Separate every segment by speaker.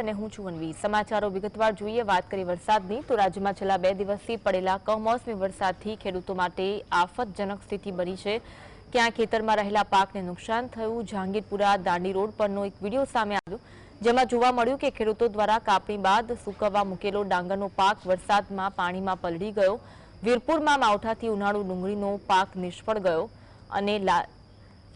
Speaker 1: અને હું છું અનવી. સમાચારો વિગતવાર જોઈએ. વાત કરીએ વરસાદની, તો રાજ્યમાં છેલ્લા બે દિવસથી પડેલા કમોસમી વરસાદથી ખેડૂતો માટે આફતજનક સ્થિતિ બની છે. ક્યાં ખેતરમાં રહેલા પાકને નુકસાન થયું? જહાંગીરપુરા દાંડી રોડ પરનો એક વીડિયો સામે આવ્યો. જેમાં જોવા મળ્યું કે ખેડૂતો દ્વારા કાપણી બાદ સૂકવવા મૂકેલો ડાંગરનો પાક વરસાદમાં પાણીમાં પલળી ગયો. વીરપુરમાં માવઠાથી ઉનાળુ ડુંગળીનો પાક નિષ્ફળ ગયો અને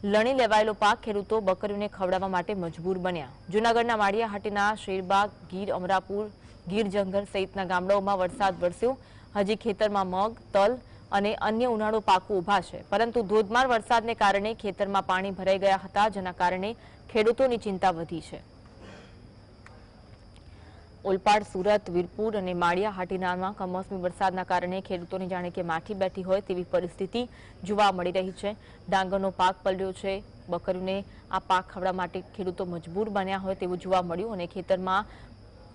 Speaker 1: લણી લેવાયેલો પાક ખેડૂતો બકરીઓને ખવડાવવા માટે મજબૂર બન્યા. જૂનાગઢના માળિયાહાટીના શેરબાગ, ગીર અમરાપુર, ગીર જંગલ સહિતના ગામડાઓમાં વરસાદ વરસ્યો. હજી ખેતરમાં મગ, તલ અને અન્ય ઉનાળો પાકો ઊભા છે. પરંતુ ધોધમાર વરસાદને કારણે ખેતરમાં પાણી ભરાઈ ગયા હતા, જેના કારણે ખેડૂતોની ચિંતા વધી છે. ઓલપાડ, સુરત, વીરપુર અને માળિયા હાટીનામાં કમોસમી વરસાદના કારણે ખેડૂતોની જાણે કે માઠી બેઠી હોય તેવી પરિસ્થિતિ જોવા મળી રહી છે. ડાંગરનો પાક પલળ્યો છે. બકરીઓને આ પાક ખવડાવવા માટે ખેડૂતો મજબૂર બન્યા હોય તેવું જોવા મળ્યું અને ખેતરમાં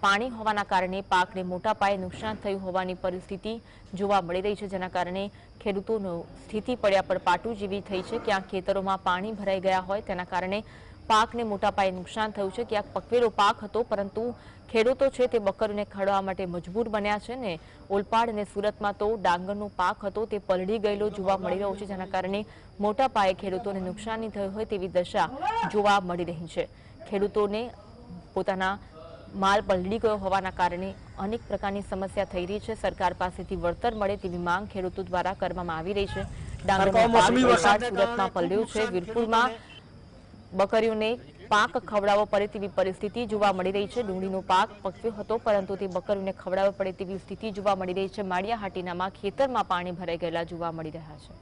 Speaker 1: પાણી હોવાના કારણે પાકને મોટા પાયે નુકસાન થયું હોવાની પરિસ્થિતિ જોવા મળી રહી છે, જેના કારણે ખેડૂતોનો સ્થિતિ પડ્યા પર પાટું જેવી થઈ છે. ક્યાં ખેતરોમાં પાણી ભરાઈ ગયા હોય તેના કારણે પાકને મોટા પાયે નુકસાન થયું છે. ક્યાંક પકવેલો પાક હતો પરંતુ ખેડૂતો છે તે બકરીને ખડવા માટે મજબૂર બન્યા છે ને ઓલપાડ અને સુરતમાં તો ડાંગરનો પાક હતો તે પલળી ગયેલો જોવા મળી રહ્યો છે જેના કારણે મોટા પાયે ખેડૂતોને નુકસાની થઈ હોય તેવી દશા જોવા મળી રહી છે. ખેડૂતોને પોતાના માલ પલળી ગયો હોવાના કારણે અનેક પ્રકારની સમસ્યા થઈ રહી છે. સરકાર પાસેથી વળતર મળે તેવી માંગ ખેડૂતો દ્વારા કરવામાં આવી રહી છે. ડાંગરનો પાક સુરતમાં પલળ્યો છે. વીરપુરમાં બકરીઓને પાક ખવડાવવો પડે તેવી પરિસ્થિતિ જોવા મળી રહી છે. ડુંગળીનો પાક પકવ્યો હતો, પરંતુ તે બકરીઓને ખવડાવવો પડે તેવી સ્થિતિ જોવા મળી રહી છે. માળિયા હાટીનામાં ખેતરમાં પાણી ભરાઈ ગયેલા જોવા મળી રહ્યા છે.